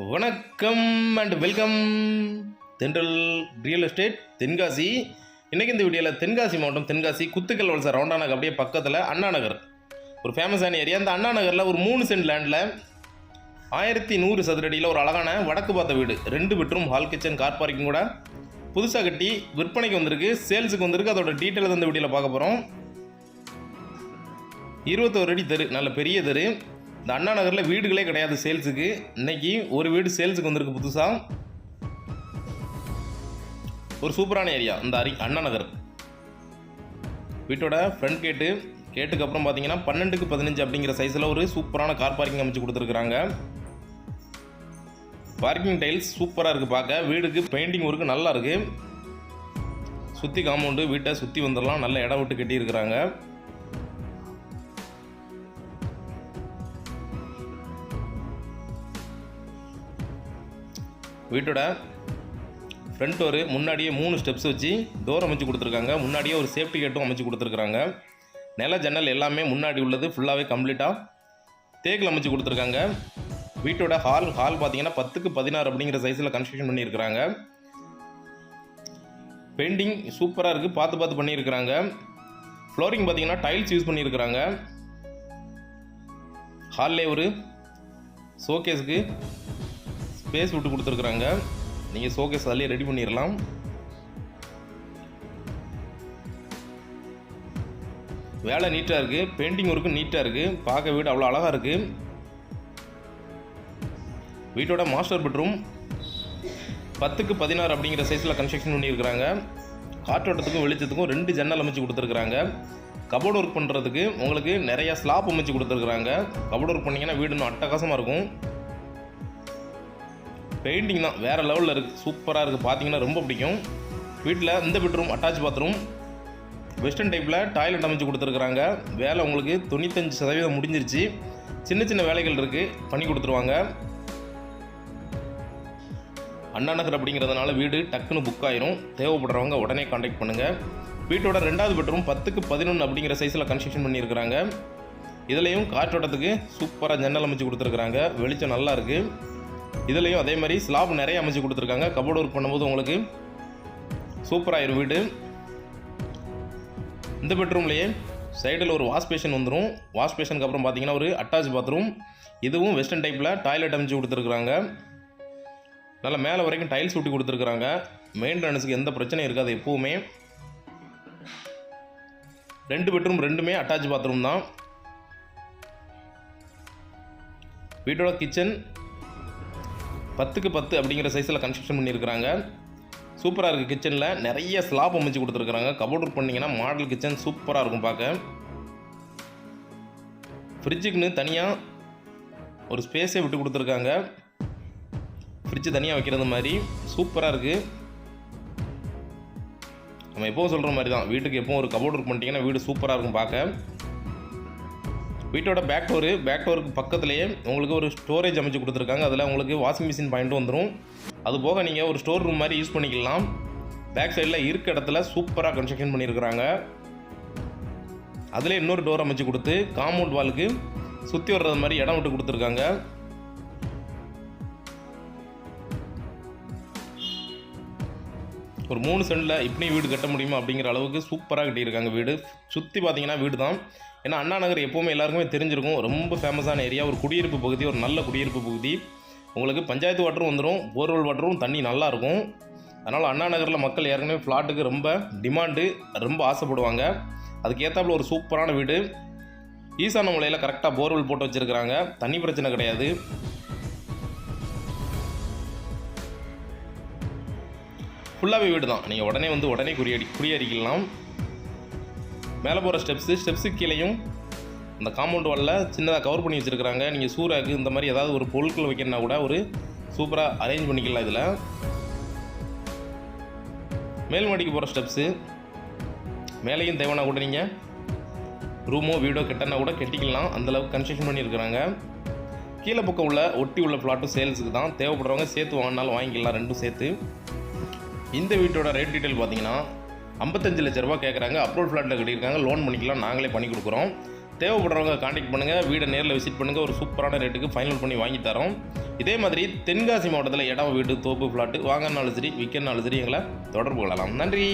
வணக்கம் and welcome Thendral real estate Tenkasi. இன்றைக்கி இந்த வீடியோவில் தென்காசி மாவட்டம் தென்காசி குத்துக்கல் வலசை நகர் அப்படியே பக்கத்தில் அண்ணா நகர். ஒரு ஃபேமஸான ஏரியா அந்த அண்ணா நகரில் ஒரு மூணு சென்ட் லேண்டில் ஆயிரத்தி நூறு சதுரடியில் ஒரு அழகான வடக்கு பார்த்த வீடு. ரெண்டு bedroom hall kitchen car parking கூட புதுசாக கட்டி விற்பனைக்கு வந்திருக்கு. சேல்ஸுக்கு வந்திருக்கு. அதோட டீட்டெயில் இந்த வீடியோவில் பார்க்க போகிறோம் இருபத்தோரு அடி தெரு. நல்ல பெரிய தெரு. இந்த அண்ணா நகரில் வீடுகளே கிடையாது சேல்ஸுக்கு. இன்றைக்கி ஒரு வீடு சேல்ஸுக்கு வந்திருக்கு புதுசாக ஒரு சூப்பரான ஏரியா இந்த அரி அண்ணா நகர். வீட்டோட ஃப்ரண்ட் கேட்டு கேட்டுக்கு அப்புறம் பார்த்தீங்கன்னா பன்னெண்டுக்கு பதினஞ்சு அப்படிங்கிற சைஸில் ஒரு சூப்பரான கார் பார்க்கிங் அமைச்சு கொடுத்துருக்குறாங்க. பார்க்கிங் டைல்ஸ் சூப்பராக இருக்குது பார்க்க வீடுக்கு பெயிண்டிங் ஒர்க்கு நல்லா இருக்குது சுற்றி காம்பவுண்டு வீட்டை சுற்றி வந்துடலாம் நல்ல இடம் விட்டு கட்டியிருக்கிறாங்க. வீட்டோட ஃப்ரண்ட் டோரு முன்னாடியே மூணு ஸ்டெப்ஸ் வச்சு டோர் அமைச்சு கொடுத்துருக்காங்க. முன்னாடியே ஒரு சேஃப்டி கேட்டும் அமைச்சு கொடுத்துருக்காங்க. நில ஜன்னல் எல்லாமே முன்னாடி உள்ளது ஃபுல்லாகவே கம்ப்ளீட்டாக தேக்கில் அமைச்சு கொடுத்துருக்காங்க. வீட்டோட ஹால் ஹால் பார்த்தீங்கன்னா பத்துக்கு பதினாறு அப்படிங்கிற சைஸில் கன்ஸ்ட்ரக்ஷன் பண்ணியிருக்கிறாங்க. பெயிண்டிங் சூப்பராக இருக்குது பார்த்து பார்த்து பண்ணியிருக்கிறாங்க. ஃப்ளோரிங் பார்த்தீங்கன்னா டைல்ஸ் யூஸ் பண்ணியிருக்கிறாங்க. ஹால்லே ஒரு ஷோகேஸுக்கு ஸ்பேஸ் விட்டு கொடுத்துருக்குறாங்க. நீங்கள் ஷோகேஸ் அதிலே ரெடி பண்ணிடலாம் வேலை நீட்டாக இருக்குது பெயிண்டிங் ஒர்க்கும் நீட்டாக இருக்குது பார்க்க வீடு அவ்வளோ அழகாக இருக்குது வீட்டோட மாஸ்டர் பெட்ரூம் பத்துக்கு பதினாறு அப்படிங்கிற சைஸில் கன்ஸ்ட்ரக்ஷன் பண்ணியிருக்கிறாங்க. காற்றோட்டத்துக்கும் வெளிச்சத்துக்கும் ரெண்டு ஜன்னல் அமைச்சு கொடுத்துருக்குறாங்க. கபோர்டு ஒர்க் பண்ணுறதுக்கு உங்களுக்கு நிறையா ஸ்லாப் அமைச்சு கொடுத்துருக்குறாங்க. கபோர்டு ஒர்க் பண்ணிங்கன்னா வீடு இன்னும் அட்டகாசமாக இருக்கும். பெயிண்டிங் தான். வேறு லெவலில் இருக்குது சூப்பராக இருக்குது பார்த்தீங்கன்னா ரொம்ப பிடிக்கும். வீட்டில் இந்த பெட்ரூம் அட்டாச் பாத்ரூம் வெஸ்டர்ன் டைப்பில் டாய்லெட் அமைச்சு கொடுத்துருக்குறாங்க. வேலை உங்களுக்கு தொண்ணூத்தஞ்சு சதவீதம் முடிஞ்சிருச்சு. சின்ன சின்ன வேலைகள் இருக்குது பண்ணி கொடுத்துருவாங்க. அண்ணா நகர் அப்படிங்கிறதுனால வீடு டக்குன்னு புக் ஆயிரும். தேவைப்படுறவங்க உடனே காண்டாக்ட் பண்ணுங்கள் வீட்டோட ரெண்டாவது பெட்ரூம் பத்துக்கு பதினொன்று அப்படிங்கிற சைஸில் கன்ஸ்ட்ரக்ஷன் பண்ணியிருக்கிறாங்க. இதுலேயும் காற்றோட்டத்துக்கு சூப்பராக ஜன்னல் அமைச்சு கொடுத்துருக்குறாங்க. வெளிச்சம் நல்லா இருக்குது இதுலேயும் அதே மாதிரி ஸ்லாப் நிறைய அமைச்சு கொடுத்துருக்காங்க. கபோர்டு ஒர்க் பண்ணும்போது உங்களுக்கு சூப்பராகிடும் வீடு. இந்த பெட்ரூம்லேயே சைடில் ஒரு வாஷ் பேஷன் வந்துடும் வாஷ் பேஷனுக்கு அப்புறம் பார்த்தீங்கன்னா ஒரு அட்டாச் பாத்ரூம் இதுவும் வெஸ்டர்ன் டைப்பில் டாய்லெட் அமைச்சு கொடுத்துருக்குறாங்க. நல்லா மேலே வரைக்கும் டைல்ஸ் ஒட்டி கொடுத்துருக்குறாங்க. மெயின்டெனன்ஸுக்கு எந்த பிரச்சனையும் இருக்காது எப்போவுமே. ரெண்டு பெட்ரூம் ரெண்டுமே அட்டாச் பாத்ரூம் தான். வீட்டோட கிச்சன் பத்துக்கு பத்து அப்படிங்கிற சைஸில் கன்ஸ்ட்ரக்ஷன் பண்ணியிருக்கிறாங்க. சூப்பராக இருக்குது கிச்சனில் நிறைய ஸ்லாப் அமைச்சு கொடுத்துருக்குறாங்க. கபோர்ட் ஒர்க் பண்ணிங்கன்னா மாடல் கிச்சன் சூப்பராக இருக்கும் பார்க்க ஃப்ரிட்ஜுக்குன்னு தனியாக ஒரு ஸ்பேஸே விட்டு கொடுத்துருக்காங்க. ஃப்ரிட்ஜு தனியாக வைக்கிறது மாதிரி சூப்பராக இருக்குது நம்ம எப்போவும் சொல்கிற மாதிரி தான் வீட்டுக்கு எப்போவும் ஒரு கபோர்ட் ஒர்க் பண்ணிட்டீங்கன்னா வீடு சூப்பராக இருக்கும் பார்க்க வீட்டோட பேக் டோரு பேக் டோருக்கு பக்கத்துலேயே உங்களுக்கு ஒரு ஸ்டோரேஜ் அமைச்சு கொடுத்துருக்காங்க. அதில் உங்களுக்கு வாஷிங் மிஷின் பாயிண்ட்டும் வந்துடும் அது போக நீங்கள் ஒரு ஸ்டோர் ரூம் மாதிரி யூஸ் பண்ணிக்கலாம். பேக் சைடில் இருக்க இடத்துல சூப்பராக கன்ஸ்ட்ரக்ஷன் பண்ணியிருக்கிறாங்க அதில் இன்னொரு டோர் அமைச்சு கொடுத்து காம்பவுண்ட் வாலுக்கு சுற்றி வர்றது மாதிரி இடம் விட்டு கொடுத்துருக்காங்க. ஒரு மூணு சென்டில் இப்படி வீடு கட்ட முடியுமா அப்படிங்கிற அளவுக்கு சூப்பராக கட்டியிருக்காங்க வீடு. சுற்றி பார்த்தீங்கன்னா வீடு தான் ஏன்னா அண்ணா நகர் எப்போவுமே எல்லாருக்குமே தெரிஞ்சிருக்கும். ரொம்ப ஃபேமஸான ஏரியா ஒரு குடியிருப்பு பகுதி ஒரு நல்ல குடியிருப்பு பகுதி. உங்களுக்கு பஞ்சாயத்து வாட்டரும் வந்துடும் போர்வெல் வாட்டரும் தண்ணி நல்லாயிருக்கும் அதனால் அண்ணா நகரில் மக்கள் ஏற்கனவே ஃப்ளாட்டுக்கு ரொம்ப டிமாண்டு ரொம்ப ஆசைப்படுவாங்க. அதுக்கேற்றாப்புல ஒரு சூப்பரான வீடு. ஈசான மலையில் கரெக்டாக போர்வெல் போட்டு வச்சுருக்கிறாங்க. தண்ணி பிரச்சனை கிடையாது. ஃபுல்லாகவே வீடு தான். நீங்கள் உடனே வந்து உடனே குறியடி குறியடிக்கலாம். மேலே போகிற ஸ்டெப்ஸு ஸ்டெப்ஸு கீழேயும் அந்த காம்பவுண்ட் வாலில் சின்னதாக கவர் பண்ணி வச்சுருக்கிறாங்க. நீங்கள் சூறாக்கு இந்த மாதிரி ஏதாவது ஒரு பொருட்கள் வைக்கணும்னா கூட ஒரு சூப்பராக அரேஞ்ச் பண்ணிக்கலாம் இதில். மேல் மாடிக்கு போகிற ஸ்டெப்ஸு மேலேயும் தேவைன்னா கூட நீங்கள் ரூமோ வீடோ கெட்டனா கூட கெட்டிக்கலாம். அந்தளவுக்கு கன்ஸ்ட்ரக்ஷன் பண்ணியிருக்கிறாங்க. கீழே பக்கம் உள்ள ஒட்டி உள்ள ஃப்ளாட்டும் சேல்ஸுக்கு தான். தேவைப்படுறவங்க சேர்த்து வாங்கினாலும் வாங்கிக்கலாம் ரெண்டும் சேர்த்து. இந்த வீட்டோட ரேட் டீட்டெயில் பார்த்தீங்கன்னா ஐம்பத்தஞ்சு லட்ச ரூபா கேட்குறாங்க அப்ரோட் ஃப்ளாட்டில் கட்டியிருக்காங்க லோன் பண்ணிக்கலாம் நாங்களே பண்ணி கொடுக்குறோம். தேவைப்படுறவங்க காண்டாக்ட் பண்ணுங்கள் வீடை நேரில் விசிட் பண்ணுங்கள் ஒரு சூப்பரான ரேட்டுக்கு ஃபைனல் பண்ணி வாங்கி தரோம். இதே மாதிரி தென்காசி மாவட்டத்தில் இடம் வீடு தோப்பு ஃப்ளாட்டு வாங்கினாலும் சரி விற்கனாலும் சரி எங்களை தொடர்பு கொள்ளலாம். நன்றி!